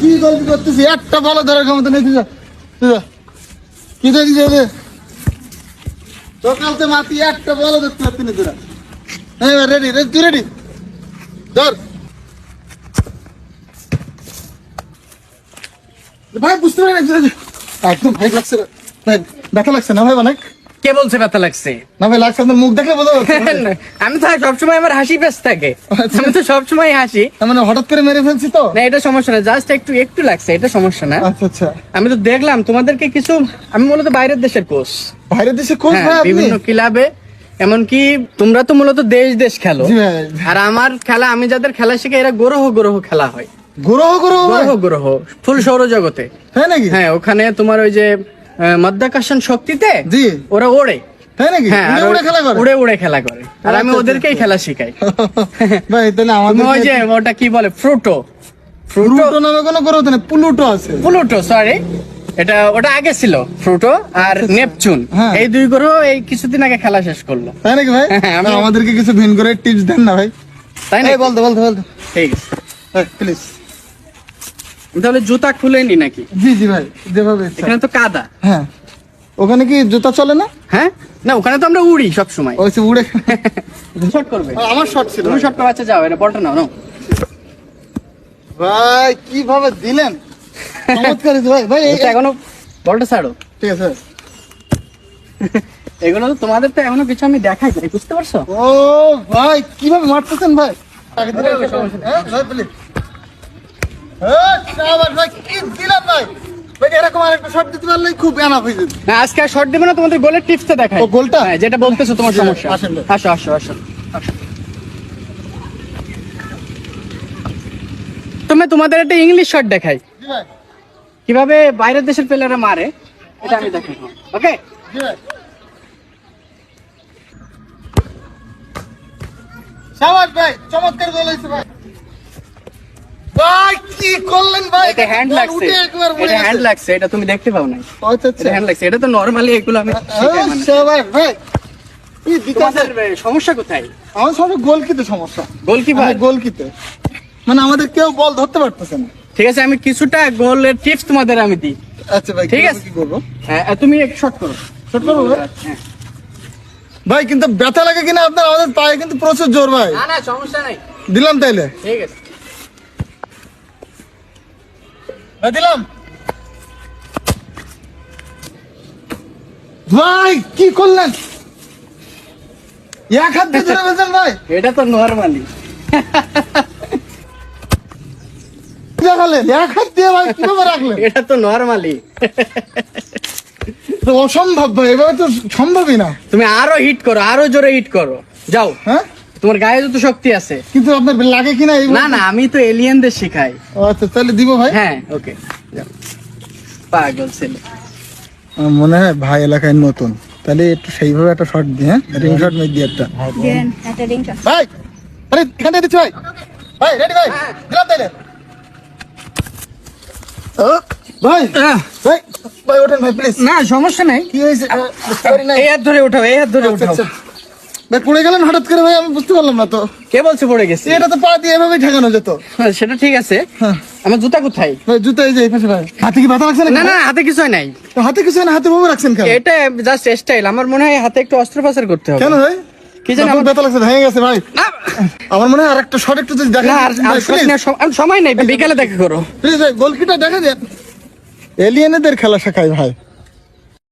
কি গল্প করতেছি একটা বলো ধরার ক্ষমতা নেই, তুই। কি দেখি যাবে সকালতে মাতি, একটা বলো দেখতে পাচ্ছি না তোরা। হ্যাঁ রেডি রেডি তুই রেডি ধর। ভাই বুঝতে পারি না একদম ভাই লাগছে ভাই ব্যথা লাগছে না ভাই অনেক? কে বলছে ব্যথা লাগছে? না ভাই লাগছে আপনার মুখ দেখলে বোঝা আমি তো সবসময় আমার হাসি থাকে। আচ্ছা। আমি তো সবসময় হাসি। মানে হঠাৎ করে মেরে ফেলছি তো? না এটা সমস্যা না জাস্ট একটু একটু লাগছে এটা সমস্যা না। আচ্ছা আচ্ছা। আমি তো দেখলাম তোমাদেরকে কিছু আমি মূলত বাইরের দেশের কোচ বাইরের দেশের কোচ হ্যাঁ ভাই বিভিন্ন ক্লাবে এমনকি তোমরা তো মূলত দেশ দেশ খেলো আর আমার খেলা আমি যাদের খেলা শিখে এরা গ্রহ গ্রহ খেলা হয়। গ্রহ গ্রহ গ্রহ গ্রহ। ফুল সৌরজগতে। তাই নাকি? হ্যাঁ ওখানে তোমার ওই যে মাধ্যাকর্ষণ শক্তিতে জি। ওরা ওড়ে। হ্যাঁ উড়ে উড়ে খেলা করে? উড়ে উড়ে খেলা করে। আর আমি আচ্ছা, ওদেরকেই আচ্ছা। খেলা শিখাই। ভাই তাহলে তুমি ওই যে ওটা কি বলে? ফ্রুটো। ফ্রুটো প্লুটো নামে কোনো গ্রহ তো প্লুটো আছে। প্লুটো সরি এটা ওটা আগে ছিল ফ্রুটো আর নেপচুন। হ্যাঁ। এই দুই গ্রহ এই কিছুদিন আগে খেলা শেষ করল। তাই নাকি ভাই? হ্যাঁ, আমাদেরকে কিছু ভিন করে টিপস দেন না ভাই। তাই না বলতো বলতে বলতে বলতে ঠিক আছে। প্লিজ তাহলে জুতা খুলে নি নাকি? জি জি ভাই যেভাবে এখানে তো কাদা। হ্যাঁ। ওখানে কি জুতা চলে না? হ্যাঁ? না ওখানে তো আমরা উড়ি সব সময় ওই সে উড়ে। শর্ট করবে। আমার শর্ট ছিল। তুমি শর্ট বাচ্চা যাও এটা বলটা নাও নাও। ভাই কীভাবে দিলেন? চমৎকার ভাই। ভাই এটা এখনও বলটা ছাড়ো। ঠিক আছে। এগুলো তো তোমাদের তো এখনও কিছু আমি দেখাই বুঝতে পারছ? ও ভাই কীভাবে মারতেছেন ভাই। হ্যাঁ ভাই প্লিজ আজকে শর্ট দেবে না তোমাদের গোলের টিপসটা গোলটা? যেটা বলতেছো তোমার সমস্যা। আসো আসো আসো আসো। তুমি তোমাদের একটা ইংলিশ শট দেখাই। কীভাবে বাইরের দেশের প্লেয়াররা মারে এটা আমি দেখাই। ওকে ভাই। ভাই চমৎকার গোল হয়েছে ভাই। ভাই কি করলেন ভাই? এটা হ্যান্ড লাগছে। এটা হ্যান্ড লাগছে এটা তুমি দেখতে পাও আচ্ছা আচ্ছা। এটা হ্যান্ড লাগছে। এটা তো নরমালি এগুলো আমি মানে। ভাই কি দিতে তোমাদের সমস্যা কোথায়? আমার সমস্যা। গোলকিপার মানে আমাদের কেউ বল ধরতে পারতেছে না। ঠিক আছে আমি কিছুটা গোলের টিপস তোমাদের আমি দিই। আচ্ছা ভাই ঠিক আছে। আছে? কি করব? হ্যাঁ তুমি এক শট করো। করব হ্যাঁ। ভাই কিন্তু ব্যথা লাগে কিনা আপনার? আমাদের পায়ে কিন্তু প্রচুর জোর ভাই। না না সমস্যা নাই। দিলাম তাইলে। ঠিক আছে ভাই দিলাম। ভাই কি করলেন? এক হাত দিয়ে ধরে ফেলছেন ভাই এটা তো নরমালি দেখালেন এক হাত দিয়ে ভাই কীভাবে রাখলেন? এটা তো নরমালি অসম্ভব ভাই এভাবে তো সম্ভবই না। তুমি আরও হিট করো আরও জোরে হিট করো। যাও। হ্যাঁ? তোমার গায়ে যত শক্তি আছে। কিন্তু আপনার লাগে কিনা না না আমি তো এলিয়েনদের শিখাই। আচ্ছা তাহলে দিব ভাই? হ্যাঁ ওকে। পাগল ছেলে। মনে হয় ভাই এলাকায় নতুন। তাহলে একটু সেইভাবে একটা শট দিয়ে হ্যাঁ? রিং শট মেরে দিয়ে একটা। দেন একটা রিং শট ভাই আরে এখান থেকে দিচ্ছি ভাই। ভাই রেডি ভাই? দিলাম তাইলে। ও, ভাই ভাই ভাই ওঠেন ভাই প্লিজ না সমস্যা নাই। কি হয়েছে। এই হাত ধরে উঠাও এই হাত ধরে আচ্ছা, উঠাও। আচ্ছা। ভাই পড়ে গেলেন হঠাৎ করে ভাই আমি বুঝতে পারলাম না তো। কে বলছে পড়ে গেছে? এটা তো পা দিয়ে এভাবেই ঠেকানো যেত। হ্যাঁ, সেটা ঠিক আছে। হ্যাঁ। আমার জুতা কোথায়? ভাই জুতো এই যে এই পাশে ভাই। হাতে কি ব্যথা লাগছে না না হাতে কিছু নাই। হাতে কিছু না হাতে ভাবে রাখছেন কেন? এটা জাস্ট স্টাইল আমার মনে হয় হাতে একটু অস্ত্রোপচার করতে হবে। কেন ভাই? কি জানি আমার- ব্যথা লাগছে ভেঙে গেছে ভাই। আমার মনে হয় আরেকটা শট একটু যদি দেখেন না সময় নেই বিকালে দেখা করো। প্লিজ ভাই গোলকিটা দেখা দেন। এলিয়েনেদের খেলা শেখায় ভাই।